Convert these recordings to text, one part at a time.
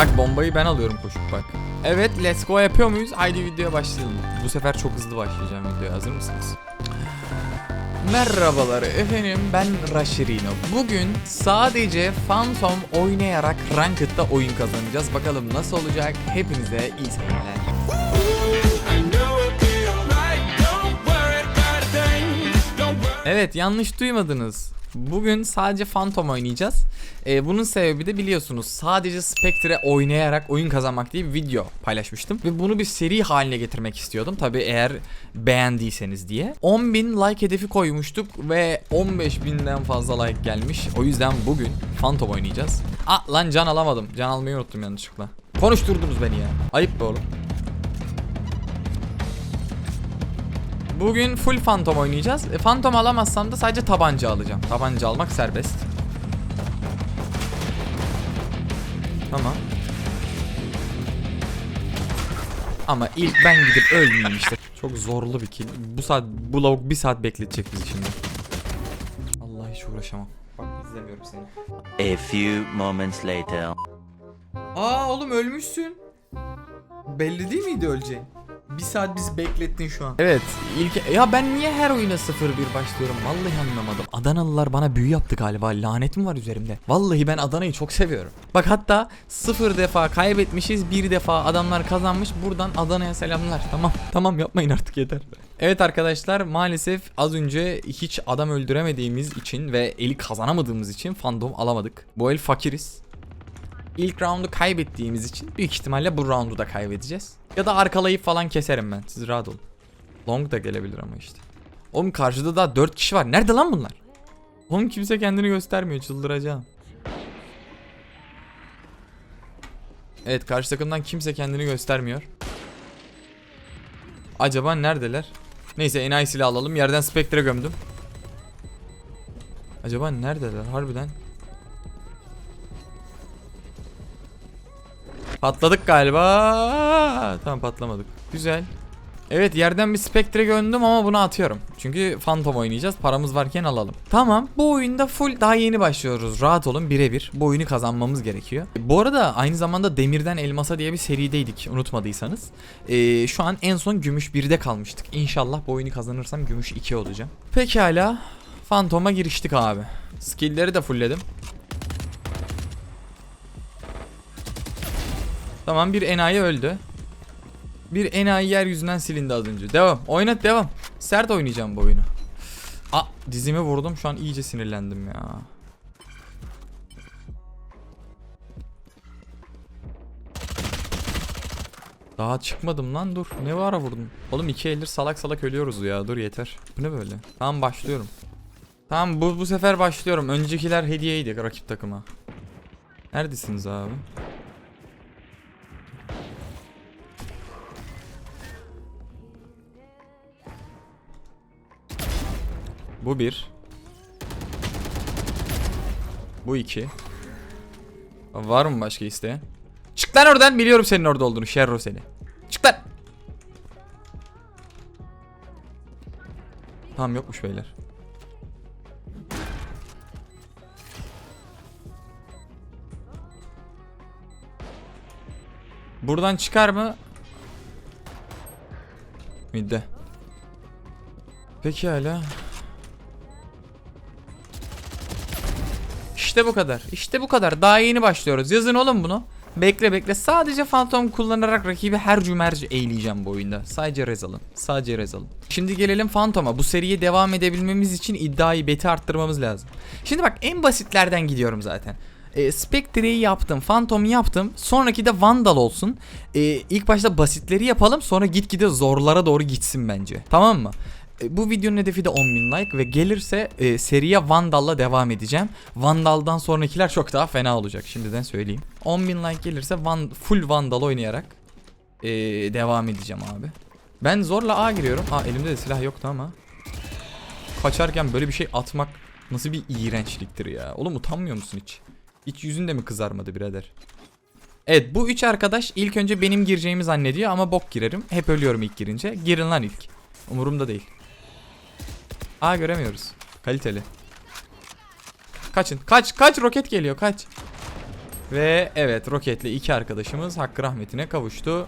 Bak bombayı ben alıyorum koşup bak. Evet let's go yapıyor muyuz? Haydi videoya başlayalım. Bu sefer çok hızlı başlayacağım videoya. Hazır mısınız? Merhabalar efendim ben Rashirino. Bugün sadece Phantom oynayarak Ranked'da oyun kazanacağız. Bakalım nasıl olacak? Hepinize iyi seyirler. Evet yanlış duymadınız. Bugün sadece Phantom oynayacağız. Ee, bunun sebebi de biliyorsunuz sadece Spectre oynayarak oyun kazanmak diye bir video paylaşmıştım. Ve bunu bir seri haline getirmek istiyordum. Tabi eğer beğendiyseniz diye. 10.000 like hedefi koymuştuk ve 15.000'den fazla like gelmiş. O yüzden bugün Phantom oynayacağız. Aa lan can alamadım. Can almayı unuttum yanlışlıkla. Konuşturdunuz beni ya. Ayıp be oğlum. Bugün full Phantom oynayacağız. E, Phantom alamazsam da sadece tabanca alacağım. Tabanca almak serbest. Tamam. Ama ilk ben gidip ölmeyeyim işte. Çok zorlu bir kill. Bu saat bu lavuk bir saat bekletecek bizi şimdi. Allah hiç uğraşamam. Bak izlemiyorum seni. A few moments later. Aa oğlum ölmüşsün. Belli değil miydi öleceğin? Bir saat bizi beklettin şu an. Evet ilk ya ben niye her oyuna 0-1 başlıyorum vallahi anlamadım. Adanalılar bana büyü yaptı galiba lanet mi var üzerimde? Vallahi ben Adana'yı çok seviyorum. Bak hatta 0 defa kaybetmişiz bir defa adamlar kazanmış buradan Adana'ya selamlar tamam. Tamam yapmayın artık yeter. Evet arkadaşlar maalesef az önce hiç adam öldüremediğimiz için ve eli kazanamadığımız için fandom alamadık. Bu el fakiriz. İlk roundu kaybettiğimiz için büyük ihtimalle bu roundu da kaybedeceğiz. Ya da arkalayıp falan keserim ben. Siz rahat olun. Long da gelebilir ama işte. Oğlum karşıda daha 4 kişi var. Nerede lan bunlar? Oğlum kimse kendini göstermiyor. Çıldıracağım. Evet karşı takımdan kimse kendini göstermiyor. Acaba neredeler? Neyse enayi silah alalım. Yerden Spectre gömdüm. Acaba neredeler harbiden? Patladık galiba. Tamam patlamadık. Güzel. Evet yerden bir Spectre göndüm ama bunu atıyorum. Çünkü Phantom oynayacağız. Paramız varken alalım. Tamam bu oyunda full daha yeni başlıyoruz. Rahat olun birebir. Bu oyunu kazanmamız gerekiyor. Bu arada aynı zamanda Demirden Elmasa diye bir serideydik unutmadıysanız. Ee, şu an en son Gümüş 1'de kalmıştık. İnşallah bu oyunu kazanırsam Gümüş 2 olacağım. Pekala. Phantom'a giriştik abi. Skill'leri de fullledim. Tamam bir enayi öldü. Bir enayi yeryüzünden silindi az önce. Devam. Oynat devam. Sert oynayacağım bu oyunu. Aa dizimi vurdum. Şu an iyice sinirlendim ya. Daha çıkmadım lan dur. Ne ara vurdum? Oğlum iki eldir salak salak ölüyoruz ya. Dur yeter. Bu ne böyle? Tamam başlıyorum. Tamam bu, bu sefer başlıyorum. Öncekiler hediyeydi rakip takıma. Neredesiniz abi? Bu bir. Bu iki. Var mı başka isteyen? Çık lan oradan biliyorum senin orada olduğunu Şerro seni. Çık lan. Tamam yokmuş beyler. Buradan çıkar mı? Midde. Peki hala. İşte bu kadar. İşte bu kadar. Daha yeni başlıyoruz. Yazın oğlum bunu. Bekle bekle. Sadece Phantom kullanarak rakibi her cümerci eğleyeceğim bu oyunda. Sadece rez alın. Sadece rez alın. Şimdi gelelim Phantom'a. Bu seriye devam edebilmemiz için iddiayı beti arttırmamız lazım. Şimdi bak en basitlerden gidiyorum zaten. E, Spectre'yi yaptım, Phantom'u yaptım. Sonraki de Vandal olsun. E, ilk başta basitleri yapalım, sonra gitgide zorlara doğru gitsin bence. Tamam mı? E, bu videonun hedefi de 10.000 like ve gelirse e, seriye Vandal'la devam edeceğim. Vandal'dan sonrakiler çok daha fena olacak şimdiden söyleyeyim. 10.000 like gelirse van, full Vandal oynayarak e, devam edeceğim abi. Ben zorla A giriyorum. Aa elimde de silah yoktu ama. Kaçarken böyle bir şey atmak nasıl bir iğrençliktir ya. Oğlum utanmıyor musun hiç? Hiç yüzün de mi kızarmadı birader? Evet bu üç arkadaş ilk önce benim gireceğimi zannediyor ama bok girerim. Hep ölüyorum ilk girince. Girin lan ilk. Umurumda değil. Aa göremiyoruz. Kaliteli. Kaçın. Kaç kaç roket geliyor kaç. Ve evet roketle iki arkadaşımız hakkı rahmetine kavuştu.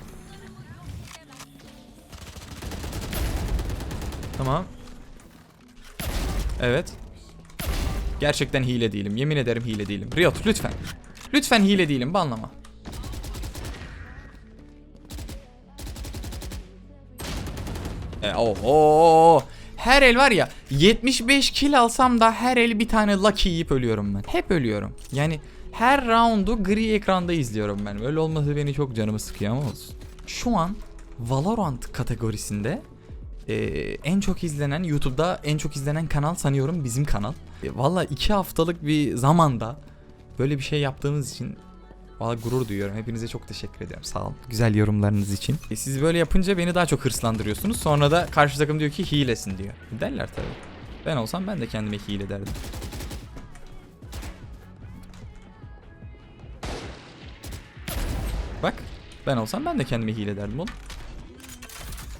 Tamam. Evet. Gerçekten hile değilim. Yemin ederim hile değilim. Riot lütfen. Lütfen hile değilim. Banlama. E, oho. Her el var ya 75 kill alsam da her el bir tane lucky yiyip ölüyorum ben. Hep ölüyorum. Yani her roundu gri ekranda izliyorum ben. Öyle olması beni çok canımı sıkıyor ama olsun. Şu an Valorant kategorisinde e, en çok izlenen YouTube'da en çok izlenen kanal sanıyorum bizim kanal. E, Valla iki haftalık bir zamanda böyle bir şey yaptığımız için Valla gurur duyuyorum. Hepinize çok teşekkür ederim. Sağ olun. Güzel yorumlarınız için. E, siz böyle yapınca beni daha çok hırslandırıyorsunuz. Sonra da karşı takım diyor ki hilesin diyor. Derler tabii. Ben olsam ben de kendime hile derdim. Bak. Ben olsam ben de kendime hile derdim oğlum.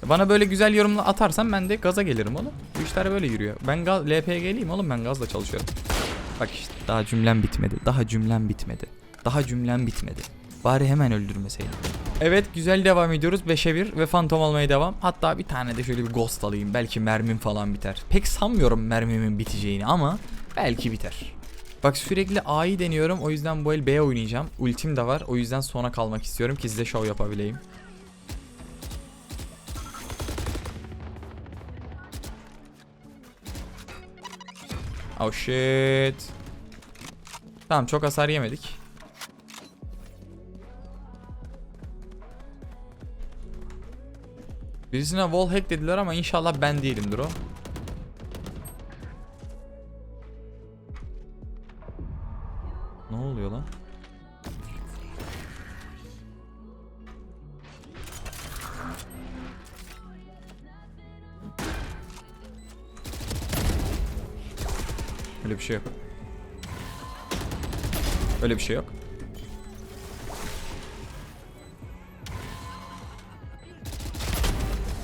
Bana böyle güzel yorumla atarsan ben de gaza gelirim oğlum. Bu işler böyle yürüyor. Ben gaz, LPG'liyim oğlum ben gazla çalışıyorum. Bak işte daha cümlem bitmedi. Daha cümlem bitmedi. Daha cümlem bitmedi. Bari hemen öldürmeseydim. Evet güzel devam ediyoruz. 5'e 1 ve fantom almaya devam. Hatta bir tane de şöyle bir ghost alayım. Belki mermim falan biter. Pek sanmıyorum mermimin biteceğini ama belki biter. Bak sürekli A'yı deniyorum. O yüzden bu el B oynayacağım. Ultim de var. O yüzden sona kalmak istiyorum ki size show yapabileyim. Oh shit. Tamam çok hasar yemedik. Birisine wall hack dediler ama inşallah ben değilimdir o. Ne oluyor lan? Öyle bir şey yok. Öyle bir şey yok.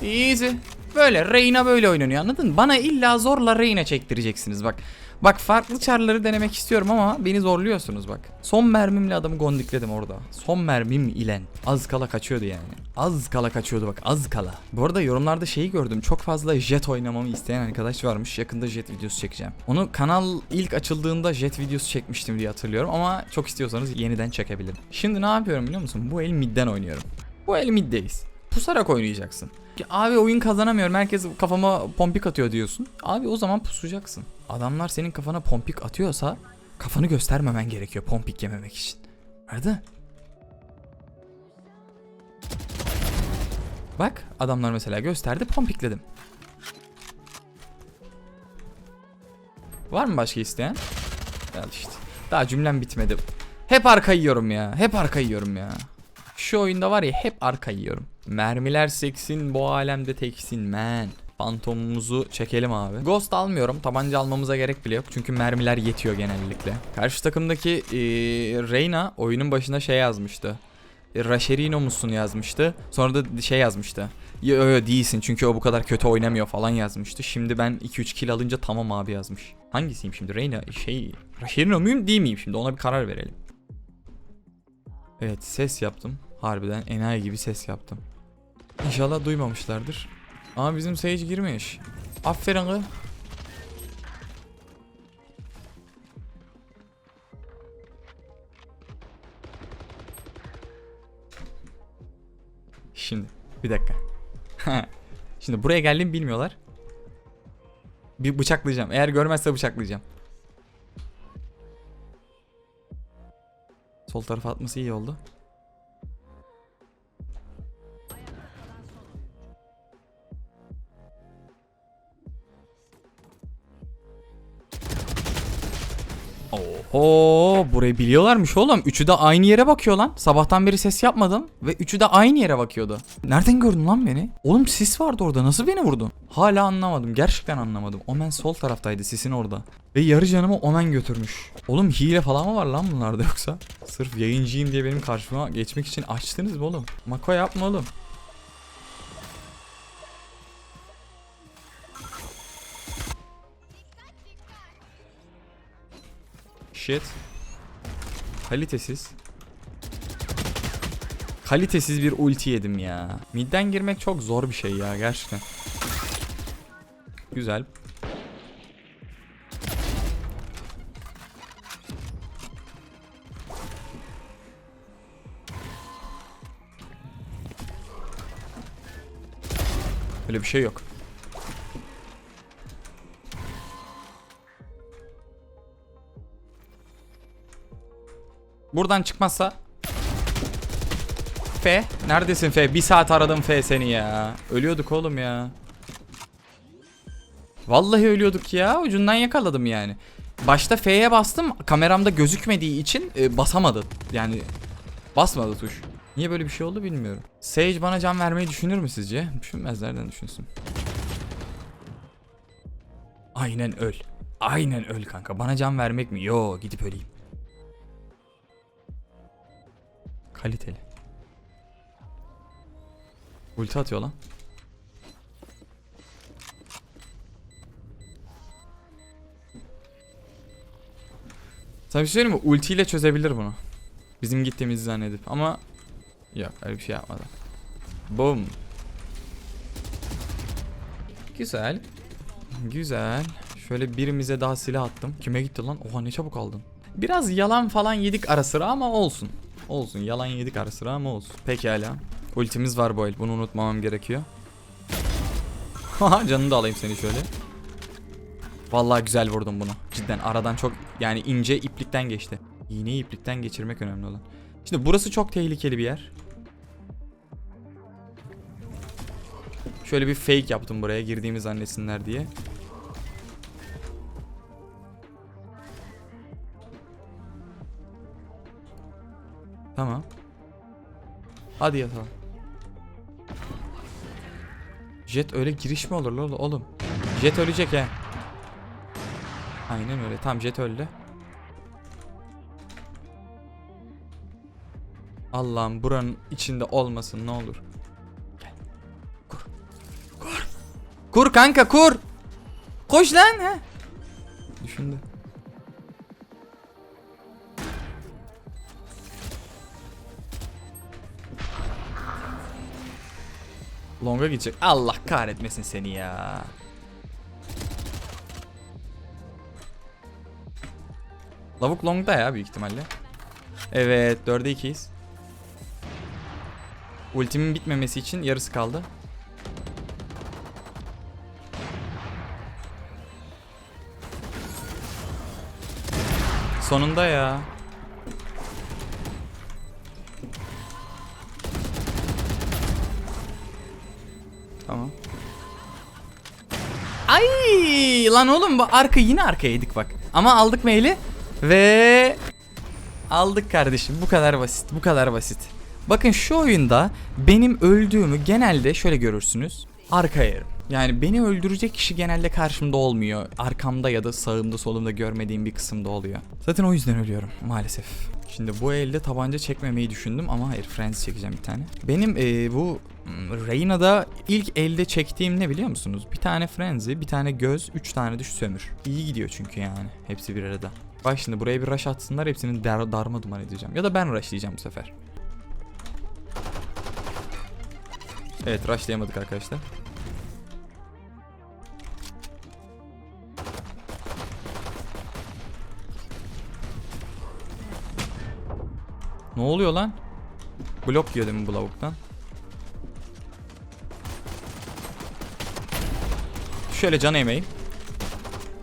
Easy. Böyle Reyna böyle oynanıyor anladın? Bana illa zorla Reyna çektireceksiniz bak. Bak farklı çarları denemek istiyorum ama beni zorluyorsunuz bak. Son mermimle adamı gondikledim orada. Son mermim ilen. Az kala kaçıyordu yani. Az kala kaçıyordu bak az kala. Bu arada yorumlarda şeyi gördüm. Çok fazla jet oynamamı isteyen arkadaş varmış. Yakında jet videosu çekeceğim. Onu kanal ilk açıldığında jet videosu çekmiştim diye hatırlıyorum ama çok istiyorsanız yeniden çekebilirim. Şimdi ne yapıyorum biliyor musun? Bu el midden oynuyorum. Bu el middeyiz. Pusarak oynayacaksın. Abi oyun kazanamıyorum. Herkes kafama pompik atıyor diyorsun. Abi o zaman pusacaksın. Adamlar senin kafana pompik atıyorsa kafanı göstermemen gerekiyor pompik yememek için. Nerede? Bak adamlar mesela gösterdi pompikledim. Var mı başka isteyen? Gel işte. Daha cümlem bitmedi. Hep arka yiyorum ya. Hep arka yiyorum ya. Şu oyunda var ya hep arka yiyorum. Mermiler seksin bu alemde teksin man. Fantomumuzu çekelim abi. Ghost almıyorum. Tabanca almamıza gerek bile yok. Çünkü mermiler yetiyor genellikle. Karşı takımdaki eee, Reyna oyunun başında şey yazmıştı. E, Rasherino musun yazmıştı. Sonra da şey yazmıştı. Yo yo değilsin çünkü o bu kadar kötü oynamıyor falan yazmıştı. Şimdi ben 2-3 kill alınca tamam abi yazmış. Hangisiyim şimdi? Reyna şey Rasherino muyum değil miyim şimdi? Ona bir karar verelim. Evet ses yaptım. Harbiden enayi gibi ses yaptım. İnşallah duymamışlardır. Ama bizim Sage girmiş. Aferin kız. Şimdi bir dakika. Şimdi buraya geldiğimi bilmiyorlar. Bir bıçaklayacağım. Eğer görmezse bıçaklayacağım. Sol tarafa atması iyi oldu. Oo, burayı biliyorlarmış oğlum. Üçü de aynı yere bakıyor lan. Sabahtan beri ses yapmadım ve üçü de aynı yere bakıyordu. Nereden gördün lan beni? Oğlum sis vardı orada. Nasıl beni vurdun? Hala anlamadım. Gerçekten anlamadım. Omen sol taraftaydı sisin orada. Ve yarı canımı Omen götürmüş. Oğlum hile falan mı var lan bunlarda yoksa? Sırf yayıncıyım diye benim karşıma geçmek için açtınız mı oğlum? Mako yapma oğlum. Shit. Kalitesiz. Kalitesiz bir ulti yedim ya. Midden girmek çok zor bir şey ya gerçekten. Güzel. Öyle bir şey yok. Buradan çıkmazsa F neredesin F? Bir saat aradım F seni ya. Ölüyorduk oğlum ya. Vallahi ölüyorduk ya. Ucundan yakaladım yani. Başta F'ye bastım. Kameramda gözükmediği için e, basamadı. Yani basmadı tuş. Niye böyle bir şey oldu bilmiyorum. Sage bana can vermeyi düşünür mü sizce? Düşünmez nereden düşünsün. Aynen öl. Aynen öl kanka. Bana can vermek mi? Yo gidip öleyim. Kaliteli. Ulti atıyor lan. Sana bir şey söyleyeyim mi? Ultiyle çözebilir bunu. Bizim gittiğimizi zannedip ama yok öyle bir şey yapmadı. Boom. Güzel. Güzel. Şöyle birimize daha silah attım. Kime gitti lan? Oha ne çabuk aldın. Biraz yalan falan yedik ara sıra ama olsun. Olsun yalan yedik ara sıra ama olsun. Pekala. Ultimiz var bu el. Bunu unutmamam gerekiyor. Canını da alayım seni şöyle. Vallahi güzel vurdum bunu. Cidden aradan çok yani ince iplikten geçti. İğneyi iplikten geçirmek önemli olan. Şimdi burası çok tehlikeli bir yer. Şöyle bir fake yaptım buraya girdiğimi zannetsinler diye. Tamam. Hadi yatalım. Jet öyle giriş mi olur lan oğlum? Jet ölecek he. Aynen öyle. Tam Jet öldü. Allah'ım buranın içinde olmasın ne olur. Gel. Kur. Kur. Kur kanka kur. Koş lan he. Düşündü. Long'a gidecek. Allah kahretmesin seni ya. Lavuk long'da ya büyük ihtimalle. Evet 4'e 2'yiz. Ultimin bitmemesi için yarısı kaldı. Sonunda ya. Lan oğlum bu arka yine arkaya yedik bak. Ama aldık maili ve aldık kardeşim. Bu kadar basit. Bu kadar basit. Bakın şu oyunda benim öldüğümü genelde şöyle görürsünüz. Arkaya yerim. Yani beni öldürecek kişi genelde karşımda olmuyor. Arkamda ya da sağımda solumda görmediğim bir kısımda oluyor. Zaten o yüzden ölüyorum maalesef. Şimdi bu elde tabanca çekmemeyi düşündüm ama hayır frenzy çekeceğim bir tane. Benim eee, bu mm, Reyna'da ilk elde çektiğim ne biliyor musunuz? Bir tane frenzy, bir tane göz, üç tane de şu sömür. İyi gidiyor çünkü yani hepsi bir arada. Bak şimdi buraya bir rush atsınlar hepsini dar darma duman edeceğim. Ya da ben rushlayacağım bu sefer. Evet rushlayamadık arkadaşlar. Ne oluyor lan? Blok yiyor demin bu lavuktan. Şöyle can emeğim.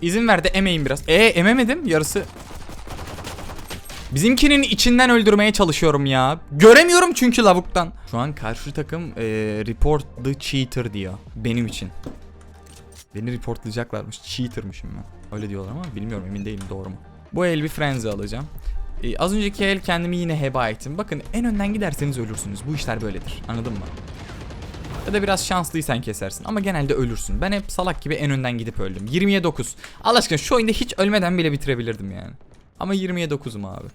İzin ver de emeyim biraz. E ememedim yarısı. Bizimkinin içinden öldürmeye çalışıyorum ya. Göremiyorum çünkü lavuktan. Şu an karşı takım e, report the cheater diyor. Benim için. Beni reportlayacaklarmış. Cheater'mışım ben. Öyle diyorlar ama bilmiyorum emin değilim doğru mu. Bu el bir frenzy alacağım. Ee, az önceki el kendimi yine heba ettim. Bakın en önden giderseniz ölürsünüz. Bu işler böyledir. Anladın mı? Ya da biraz şanslıysan kesersin ama genelde ölürsün. Ben hep salak gibi en önden gidip öldüm. 20'ye 9. Allah aşkına şu oyunda hiç ölmeden bile bitirebilirdim yani. Ama 20'ye 9'um abi.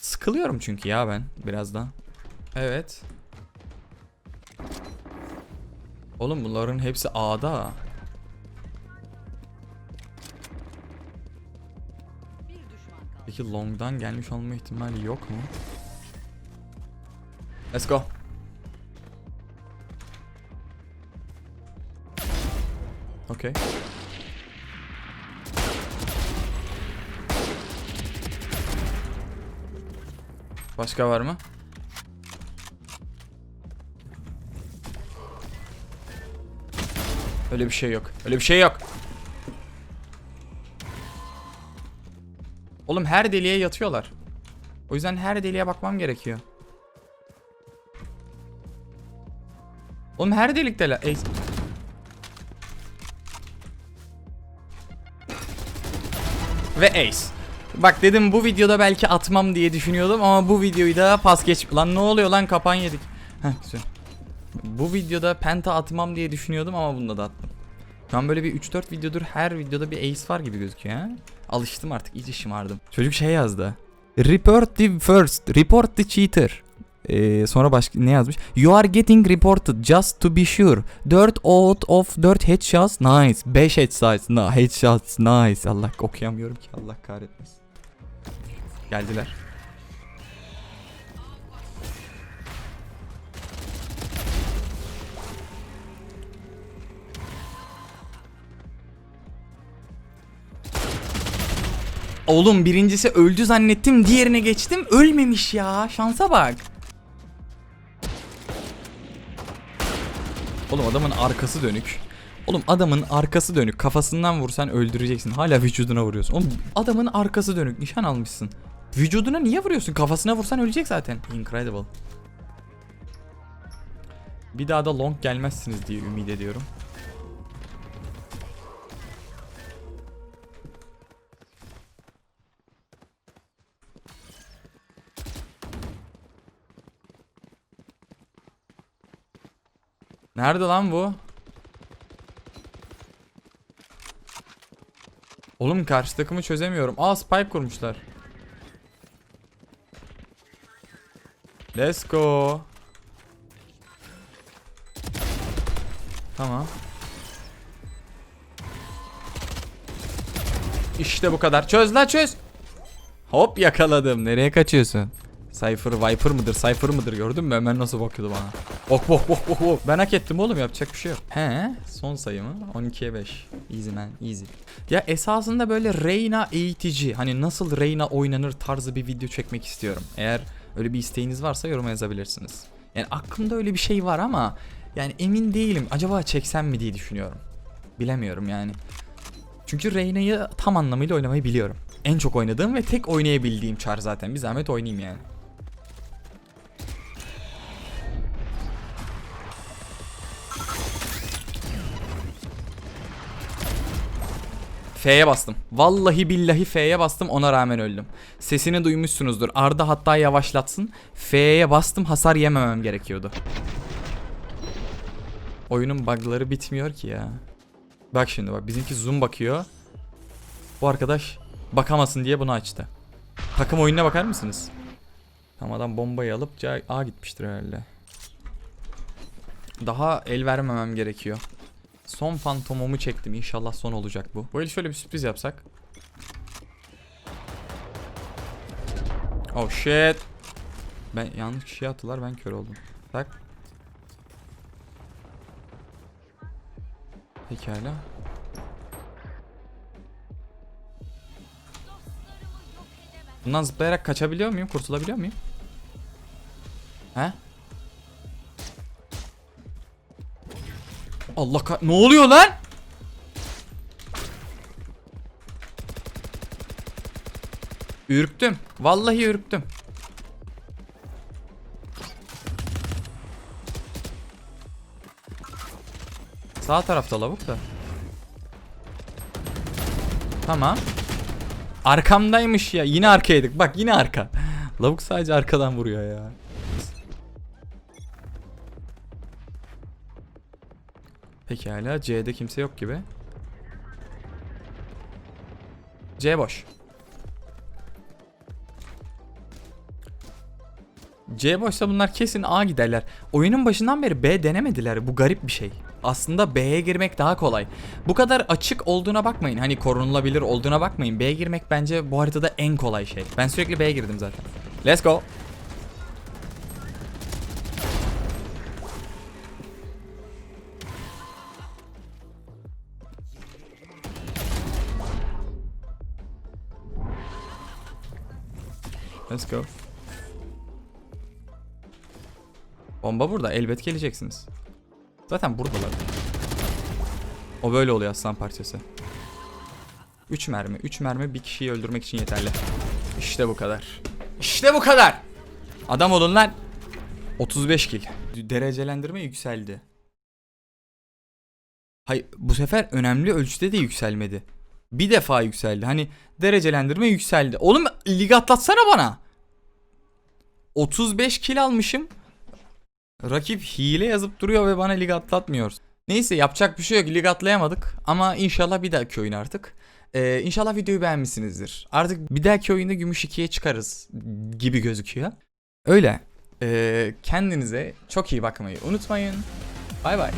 Sıkılıyorum çünkü ya ben birazdan. Evet. Oğlum bunların hepsi A'da. Peki long'dan gelmiş olma ihtimali yok mu? Let's go. Okay. Başka var mı? Öyle bir şey yok. Öyle bir şey yok. Oğlum her deliğe yatıyorlar. O yüzden her deliğe bakmam gerekiyor. Oğlum her delikteler. Ey. Ve ace. Bak dedim bu videoda belki atmam diye düşünüyordum ama bu videoyu da pas geç... Lan ne oluyor lan kapan yedik. Heh güzel. Bu videoda penta atmam diye düşünüyordum ama bunda da attım. Şu an böyle bir 3-4 videodur her videoda bir ace var gibi gözüküyor ha. Alıştım artık iyice şımardım. Çocuk şey yazdı. Report the first, report the cheater. Ee, sonra başka ne yazmış? You are getting reported just to be sure. 4 out of 4 headshots nice. 5 headshots no, headshots nice. Allah okuyamıyorum ki Allah kahretmesin. Geldiler. Oğlum birincisi öldü zannettim diğerine geçtim ölmemiş ya şansa bak. Oğlum adamın arkası dönük. Oğlum adamın arkası dönük kafasından vursan öldüreceksin hala vücuduna vuruyorsun. Oğlum adamın arkası dönük nişan almışsın. Vücuduna niye vuruyorsun kafasına vursan ölecek zaten. Incredible. Bir daha da long gelmezsiniz diye ümit ediyorum. Nerede lan bu? Oğlum karşı takımı çözemiyorum. Aa spike kurmuşlar. Let's go. Tamam. İşte bu kadar. Çöz la çöz. Hop yakaladım. Nereye kaçıyorsun? Cypher Viper mıdır? Cypher mıdır gördün mü? Hemen nasıl bakıyordu bana. Ok bok bok bok bok. Ben hak ettim oğlum yapacak bir şey yok. He son sayı mı? 12'ye 5. Easy man easy. Ya esasında böyle Reyna eğitici hani nasıl Reyna oynanır tarzı bir video çekmek istiyorum. Eğer öyle bir isteğiniz varsa yoruma yazabilirsiniz. Yani aklımda öyle bir şey var ama yani emin değilim. Acaba çeksem mi diye düşünüyorum. Bilemiyorum yani. Çünkü Reyna'yı tam anlamıyla oynamayı biliyorum. En çok oynadığım ve tek oynayabildiğim çar zaten. Bir zahmet oynayayım yani. F'ye bastım. Vallahi billahi F'ye bastım ona rağmen öldüm. Sesini duymuşsunuzdur. Arda hatta yavaşlatsın. F'ye bastım hasar yememem gerekiyordu. Oyunun bug'ları bitmiyor ki ya. Bak şimdi bak bizimki zoom bakıyor. Bu arkadaş bakamasın diye bunu açtı. Takım oyununa bakar mısınız? Tam adam bombayı alıp A gitmiştir herhalde. Daha el vermemem gerekiyor. Son fantomumu çektim. İnşallah son olacak bu. Bu şöyle bir sürpriz yapsak. Oh shit. Ben yanlış kişiye attılar. Ben kör oldum. Tak. Pekala. Bundan zıplayarak kaçabiliyor muyum? Kurtulabiliyor muyum? He? Allah ka... Ne oluyor lan? Ürktüm. Vallahi ürktüm. Sağ tarafta lavuk da. Tamam. Arkamdaymış ya. Yine arkaydık. Bak yine arka. Lavuk sadece arkadan vuruyor ya. Pekala. C'de kimse yok gibi. C boş. C boşsa bunlar kesin A giderler. Oyunun başından beri B denemediler. Bu garip bir şey. Aslında B'ye girmek daha kolay. Bu kadar açık olduğuna bakmayın. Hani korunulabilir olduğuna bakmayın. B'ye girmek bence bu haritada en kolay şey. Ben sürekli B'ye girdim zaten. Let's go. Let's go. Bomba burada. Elbet geleceksiniz. Zaten buradalar. O böyle oluyor aslan parçası. 3 mermi. 3 mermi bir kişiyi öldürmek için yeterli. İşte bu kadar. İşte bu kadar. Adam olun lan. 35 kill. Derecelendirme yükseldi. Hayır bu sefer önemli ölçüde de yükselmedi. Bir defa yükseldi. Hani derecelendirme yükseldi. Oğlum lig atlatsana bana. 35 kill almışım. Rakip hile yazıp duruyor ve bana lig atlatmıyor. Neyse yapacak bir şey yok. Lig atlayamadık. Ama inşallah bir dahaki oyun artık. Ee, inşallah videoyu beğenmişsinizdir. Artık bir dahaki oyunda gümüş 2'ye çıkarız gibi gözüküyor. Öyle. Ee, kendinize çok iyi bakmayı unutmayın. Bay bay.